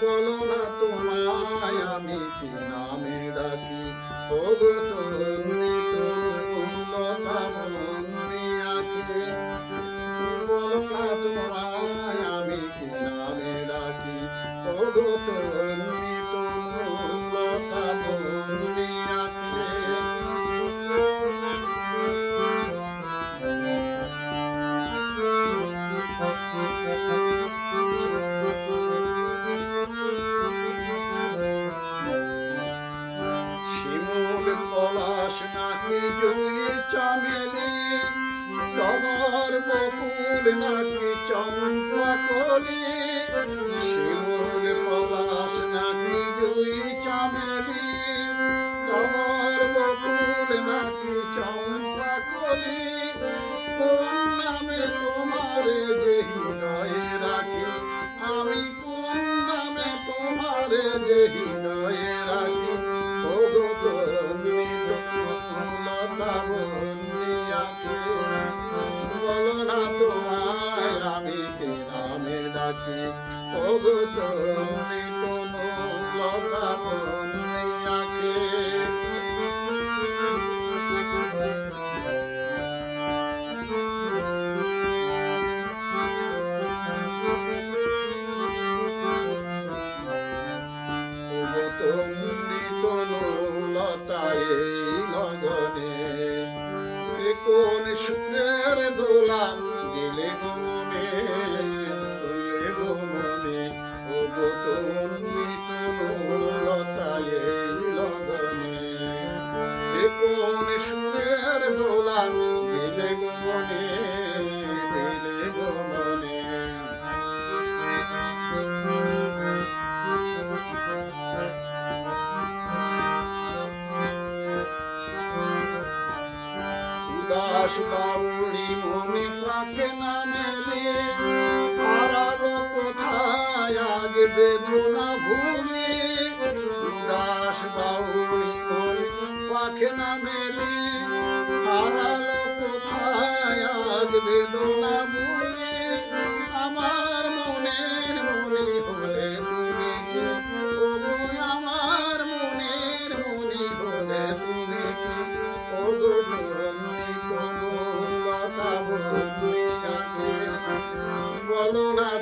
বলো না তোমায় আমি কি নামে ডাকি? ও গো তরুলতা জুই চামেলি টগর বকুল নাকি চম্পা কলি শিমুল পলাশ নামে ওগো তন্নি তনু লতা বন্দিয়াকে তুমি তনু লতায় লগনে। কোন সুরের দোলা দিলে গমনে বাউড়ি মনে পাকে না মেলে হারালো কোথায়? আজ বেদনা ভুলি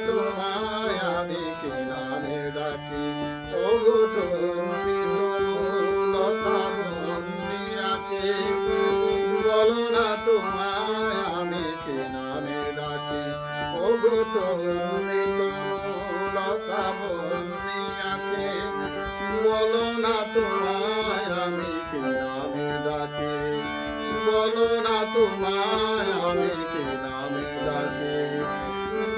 তোমায় আমি কি নামে ডাকি ওগো ধরণী কোনো লতা বন্দি আঁকে বলো না তোমায় আমি কি নামে ডাকি? ওগো ধরণী কোনো লতা বন্দি বলো না তোমায় আমি কি নামে ডাকি? বলো না আমি কি নামে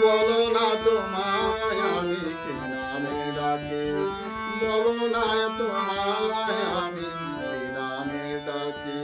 বলো না তোমায় আমি কি নামে ডাকি। বলো না তোমায় আমি কি নামে ডাকি।